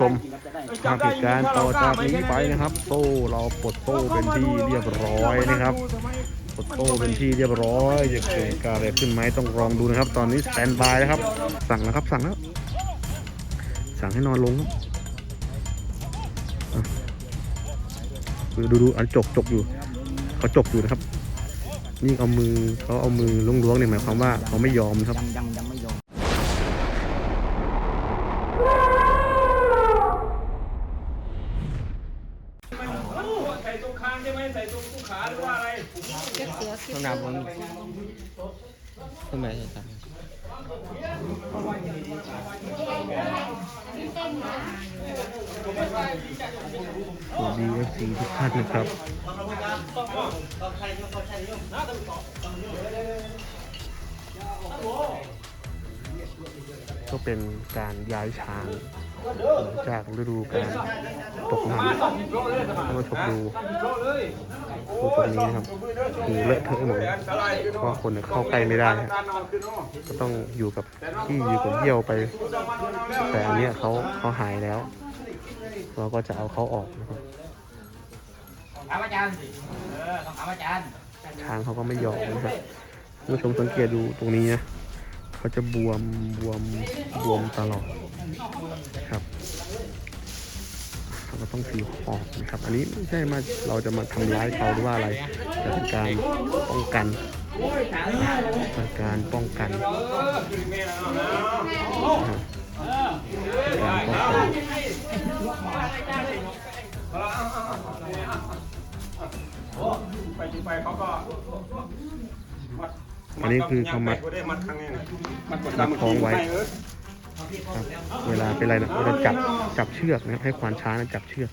ชมภาพเหตุการณ์ต่อจากนี้ไปนะครับโซ่เราปลดโซ่เป็นที่เรียบร้อยนะครับปลดโซ่เป็นที่เรียบร้อยจะเกิดการอะไรขึ้นไหมต้องลองดูนะครับ ตอนนี้สแตนบายแล้วครับ สั่งแล้วครับสั่งแล้วสั่งให้นอนลงครับอะดูดูดูอันจกจกอยู่เขาจกอยู่นะครับ นี่เอามือเขาเอามือล้วงๆเนี่ยหมายความว่าเขาไม่ยอมนะครับยังยังยังไม่ยอมำหรับผมทำไมใช่ครับสวัสดีเอฟซีทุกท่านนะครับก็เป็นการย้ายช้างหลัง จากฤดูการตกมันก็มาชมดูดูตรงนี้นะครับหูเลอะเทอะหมดเลยเพราะว่าคนเนี่ยเข้าใกล้ไม่ได้ฮะก็ต้องอยู่กับที่อยู่กับเยี่ยวไป แต่อันเนี้ยเขาเขาหายแล้ว เราก็จะเอาเขาออกนะครับถามอาจารย์สิเออต้องถามอาจารย์ช้างเขาก็ไม่ยอมนะครับคุณผู้ชมสังเกตดูตรงนี้นะ เขาจะบวมบวมบวมตลอดครับเราก็ต้องถือหอกนะครับ อันนี้ไม่ใช่มาเราจะมาทำร้ายเขาหรือว่าอะไรแต่เป็นการป้องกันเป็นการป้องกันนะครับเป็นการป้องกันไปที่ไปเขาก็มัด อันนี้คือเขามัดได้มัดครั้งนี้นะมัดกดมัดดำคล้องไว้เออครับเวลาเป็นอะไรนะเราจะจับจับเชือกนะครับให้ควานช้างนะจับเชือก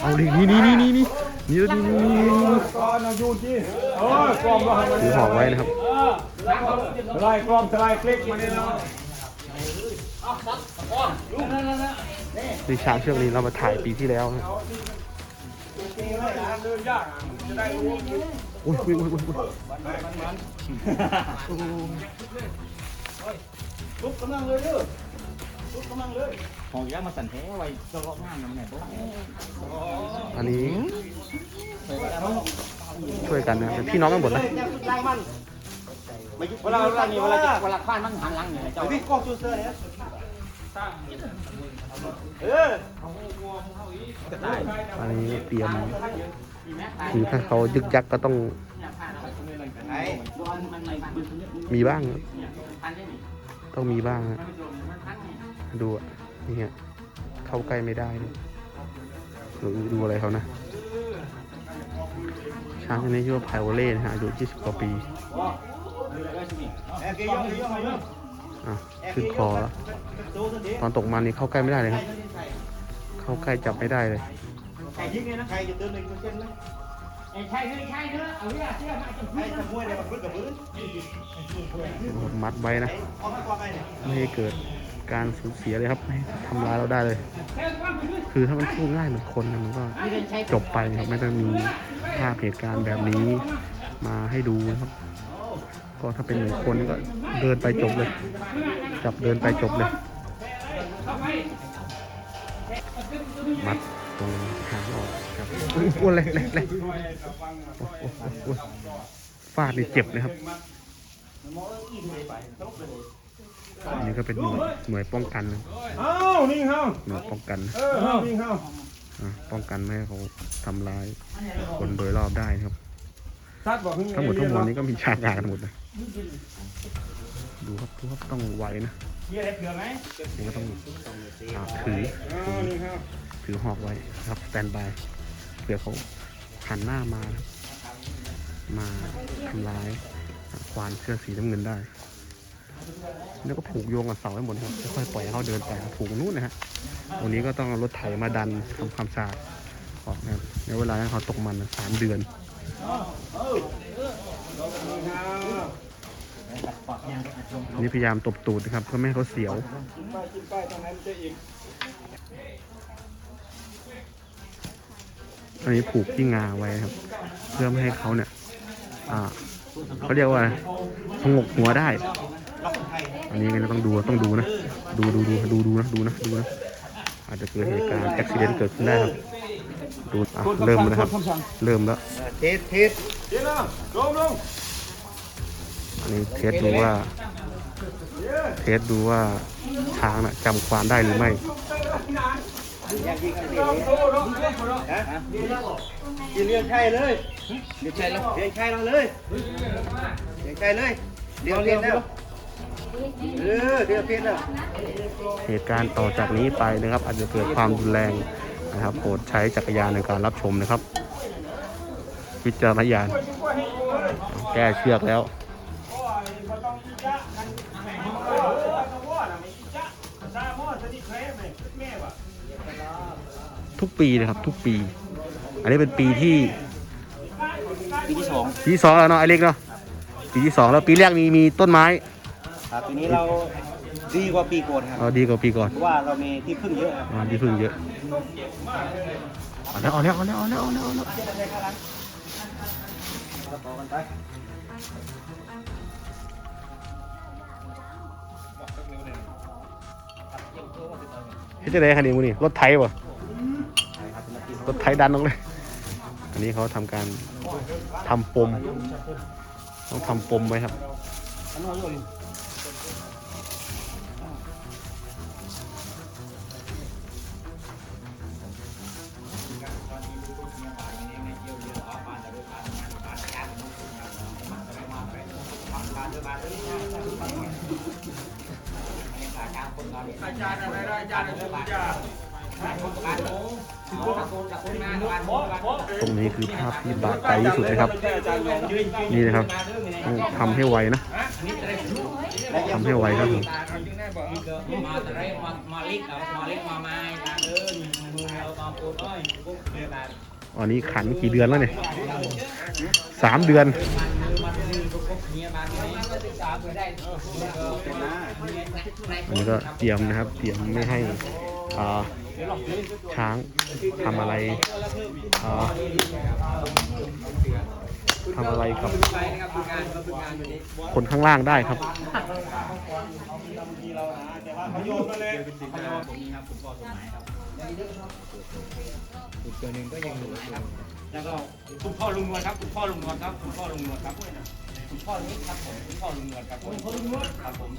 เอาดินี่นี่นี่นี่นี่นี่นี่นี่นี่นี่กอนเอาอยู่ที่เออกลอมเราให้มันถือหอกไว้นะครับสไลด์กลอมสไลด์คลิกมาเนี่ยเนาะนี่ช้างเชือกนี้เรามาถ่ายปีที่แล้วนะเดินยาก อุ้ยอุ้ยอุ้ยอุ้ยอุ้ยทุบกำลังเลยเด้อทุบกำลังเลยของยักษ์มาสั่นแท้ไว้ตลอดงานนะมันไหนปุ๊บอันนี้ช่วยกันนะเป็นพี่น้องกันหมดนะเวลาเวลานี่เวลาจะเวลาข้านมันหันหลังเนี่ยเจ้าพี่กองซูเซอร์เนี่ยเอออันนี้เตรียม คือถ้าเขายึกยักก็ต้อง มีบ้าง ต้องมีบ้างดูอะนี่ฮะเข้าใกล้ไม่ได้ดูดูอะไรเขานะ ช้างตัวนี้ชื่อว่าไพโอเล่นะฮะอายุ20กว่าปีเอ้ยเกยองเกยองเกยองอะขึ้นคอแล้วตอนตกมันนี่เข้าใกล้ไม่ได้เลยครับ เข้าใกล้จับไม่ได้เลย ใครยิงเนี่ยนะใครจะเติมหนึ่งเปอร์เซ็นต์ไหมใช่เลยใช่เนื้อเอาเนี่ยเชื่อมาจะให้ทำมวยเนี่ยมันพึ่งกับพื้นมัดไว้นะออกมากว่าไงเนี่ยไม่ให้เกิดการสูญเสียเลยครับไม่ให้ทำร้ายเราได้เลย คือถ้ามันพูดง่ายเหมือนคนนะมันก็จบไปนะครับไม่ต้องมีภาพเหตุการณ์แบบนี้ มาให้ดูนะครับ ก็ถ้าเป็นเหมือนคนนี่ก็เดินไปจบเลย จับเดินไปจบเลย มัด ตรงหางออกครับอุ้ยอ้วนเลยเลยเลยโอ้โหโอ้โหโอ้โหฟาดนี่เจ็บนะครับอันนี้ก็เป็นหน่วยหน่วยป้องกันนะเอ้านิ่งเฮาหน่วยป้องกันเออเฮานิ่งเฮาอะป้องกันไม่ให้เขาทำร้ายคนโดยรอบได้นะครับซัดบอกทั้งหมดทั้งมวลนี้ก็มีฉากงานกันหมดนะดูครับดูครับต้องไหวนะเยี่ยเล็บเดือไหมนี่ก็ต้องอ่าถือเอ้านิ่งเฮา ถือหอกไว้ครับสแตนบายเผื่อเขาหันหน้ามา มาทำร้ายควานเสื้อสีน้ำเงินได้ แล้วก็ผูกโยงกับเสาให้หมดครับค่อยปล่อยให้เขาเดินไปผูกนู่นนะฮะตรงนี้ก็ต้องรถไถมาดันทำความสะอาดออกนะครับในเวลาให้เขาตกมันสามเดือนนี่พยายามตบตูดนะครับเพื่อไม่ให้เขาเสียว อันนี้ผูกที่งาไว้ครับ เพื่อไม่ให้เขาเนี่ย อ่าเขาเรียกว่าอะไรสงบหัวได้ อันนี้ก็ต้องดูต้องดูนะ ดูดูดูดูดูนะดูนะดูนะอาจจะเกิดเหตุการณ์อุบิเหตุเกิดขึ้นได้ครับ ดูอะเริ่มแล้วนะครับ เริ่มแล้วเทสเทสเดี๋ยวนะลงลงอันนี้เทสดูว่า เทสดูว่าช้างน่ะจำความได้หรือไม่ ยากยิงกันดีลงลงลงเล่นหมดแล้วฮะกินเรียงไข่เลยเรียงไข่แล้วเรียงไข่เราเลยเรียงไข่เลยเรียงเรียงแล้วเออเรียงเพชรแล้วเหตุการณ์ต่อจากนี้ไปนะครับ อาจจะเกิดความรุนแรงนะครับโปรดใช้จักรยานในการรับชมนะครับ วิจารณญาณแก้เชือกแล้ว ทุกปีนะครับ ทุกปี อันนี้เป็นปีที่ปีที่สองปีที่สองแล้วเนาะไอเล็กเนาะปีที่สองแล้วปีแรกมีมีต้นไม้ครับปีนี้เราดีกว่าปีก่อนครับเอาดีกว่าปีก่อนเพราะว่าเรามีที่พึ่งเยอะครับอ่าดีพึ่งเยอะเอาแล้วเอาแล้วเอาแล้วเอาแล้วเอาแล้วเอาแล้วต่อกันไปเฮ้ยจะได้คันนี้มูนี่รถไถวะ รถไถดันลงเลย อันนี้เขาทำการทำปม ต้องทำปมไว้ครับอาจารย์อะไรอาจารย์อะไรอาจารย์ ตรงนี้คือภาพที่บาดใจที่สุดนะครับ นี่นะครับต้องทำให้ไวนะทำให้ไวครับผมอันนี้ขันกี่เดือนแล้วเนี่ยสามเดือนอันนี้ก็เตรียมนะครับ เตรียมไม่ให้อ่า ช้างทำอะไรทำอะไรกับ คนข้างล่างได้ครับอีกตัวหนึ่งก็ยังอยู่นะครับ แล้วก็คุณพ่อลุงนวลครับคุณพ่อลุงนวลครับคุณพ่อลุงนวลครับคุณพ่อนี้ครับผมคุณพ่อลุงนวลครับผมคุณพ่อลุงนวลครับผม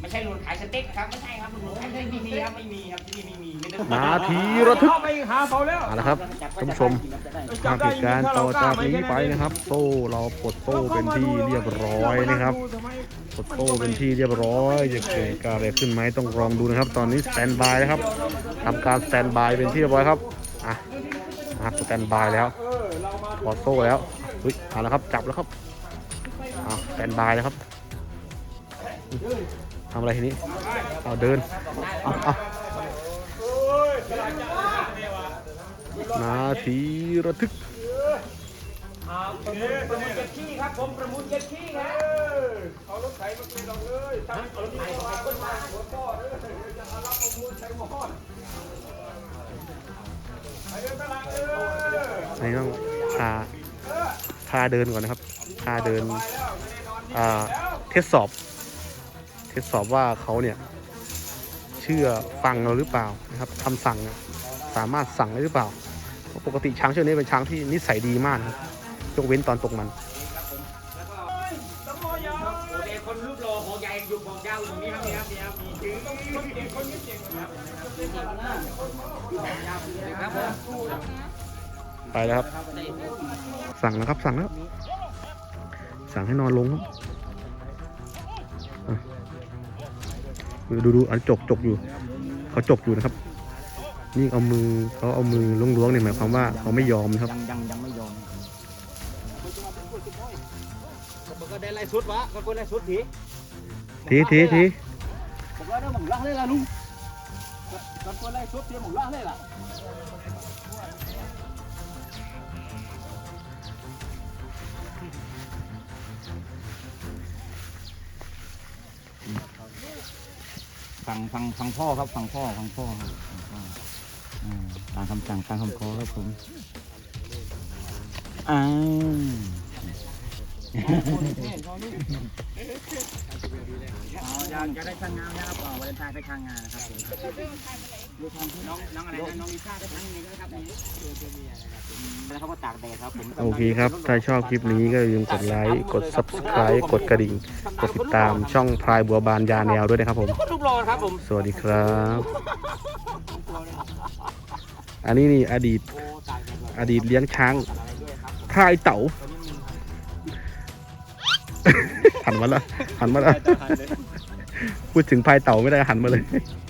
ไม่ใช่ลุงขายสเต็กนะครับไม่ใช่ครับลุงขายสเต็กไม่มีครับไม่มีครับที่นี่ไม่มี นาทีระทึกเข้าไปหาเขาแล้วเอาละครับท่านผู้ชมภาพเหตุการณ์ต่อจากนี้ไปนะครับโซ่เราปลดโซ่เป็นที่เรียบร้อยนะครับปลดโซ่เป็นที่เรียบร้อยจะเกิดการอะไรขึ้นไหมต้องลองดูนะครับ ตอนนี้สแตนบายนะครับทำการสแตนบายเป็นที่เรียบร้อยครับอะนะครับสแตนบายแล้วถอดโซ่แล้วเฮ้ยเอาละครับจับแล้วครับอะสแตนบายแล้วครับทำอะไรทีนี้เอาเดินเอาเอา นาทีระทึกประมูลเจ็ดขี้ครับผมประมูลเจ็ดขี้ครับเอารถไถมาเป็นเราเลยทำเอารถไถมาคนมาหัวพ่อเลยจะมารับประมูลใช้หมอนไปเดินตลาดเลยอันนี้ต้องพาพาเดินก่อนนะครับพาเดินอ่าทดสอบ เทดสอบว่าเขาเนี่ย ชื่อฟังเราหรือเปล่านะครับคำสั่งสามารถสั่งได้หรือเปล่าเพราะปกติช้างเชือกนี้เป็นช้างที่นิสัยดีมากครับยกเว้นตอนตกมันคนรูปโลของใหญ่อยู่ของเจ้าอยู่นี่ครับนี่ครับนี่ครับถึงต้องมีคนเก่งคนไม่เก่งครับไปแล้วครับ สั่งแล้วครับสั่งแล้ว สั่งให้นอนลงครับ ดูดูอันจกจกอยู่ เขาจกอยู่นะครับ นี่เอามือเขาเอามือล้วงๆเนี่ยหมายความว่าเขาไม่ยอมนะครับ ยังยังยังไม่ยอมก็ได้ไล่สุดวะก็คนไล่สุดทีทีทีทีผมว่าเราหมุนล่างเลยล่ะลุงกับตัวไล่ชุบเตรียมหมุนล่างเลยล่ะ ฟังฟังฟังพ่อครับฟังพ่อฟังพ่อครับฟังพ่ออ่าตามคำสั่งตามคำขอครับผมอ้าว อยากจะได้ทางงานนะครับอ๋อวันทายไปทางงานนะครับผมดูทองที่น้องน้องอะไรนะน้องลิซ่าไปทางนี้นะครับนี่แล้วเขาก็ตากแดดครับผมโอเคครับ ถ้าชอบคลิปนี้ก็อย่าลืมกดไลค์ กด subscribe กดกระดิ่ง กดติดตามช่องพลายบัวบานยาแนวด้วยนะครับผมรูปรอครับผมสวัสดีครับ อันนี้นี่อดีต อดีตเลี้ยงช้างพลายเต๋า หันมาแล้วหันมาแล้วพูดถึงพลายเต๋าไม่ได้หันมาเลยเอ